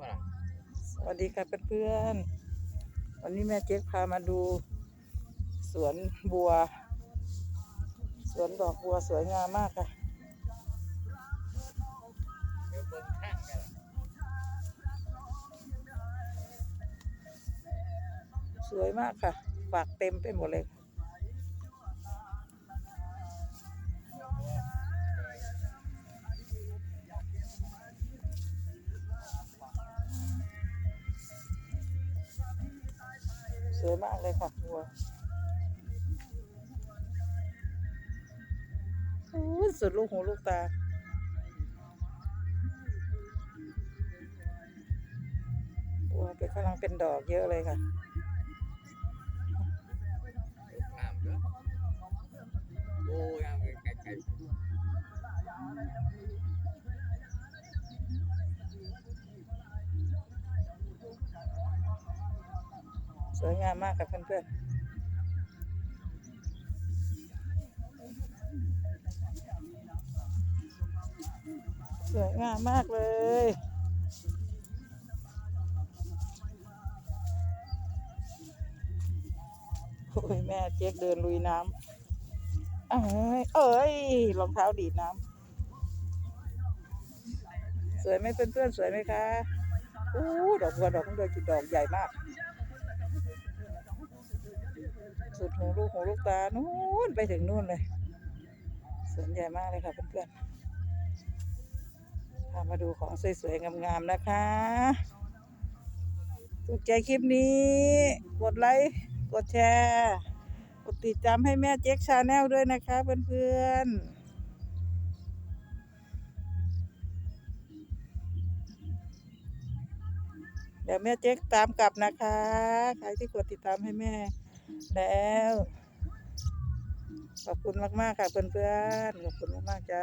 บ่ล่ะสวัสดีค่ะเพื่อนๆวันนี้แม่เจ๊กพามาดู สวนบัว สวนดอกบัวสวยงามมากค่ะ เดี๋ยวเบิ่งข้างกันล่ะสวยมากค่ะปากเต็มไปหมดเลย สวยมากเลยค่ะบัวสุดลูกหูลูกตาบัวเป็นกำลังเป็นดอกเยอะเลยค่ะ สวยงามมากค่ะเพื่อนๆสวยงามมากเลย โอ้ย แม่เจ๊กเดินลุยน้ำ เอ้ย เอ้ย รองเท้าดีดน้ำ สวยไหมเพื่อนๆ สวยไหมคะ อู้ ดอกบัวดอกมันเดินจุดดอกใหญ่มาก ลูกหูลูกตานู่นไปถึงนู่นเลยสวนใหญ่มากเลยค่ะเพื่อนๆพามาดูของสวยๆงามๆนะคะถูกใจคลิปนี้ กดไลค์กดแชร์กดติดตามให้แม่เจ๊กชาแนลด้วยนะคะเพื่อนๆเดี๋ยวแม่เจ๊กตามกลับนะคะ ใครที่กดติดตามให้แม่ แล้ว ขอบคุณมาก ๆ ค่ะเพื่อนๆ ขอบคุณมาก ๆ จ้า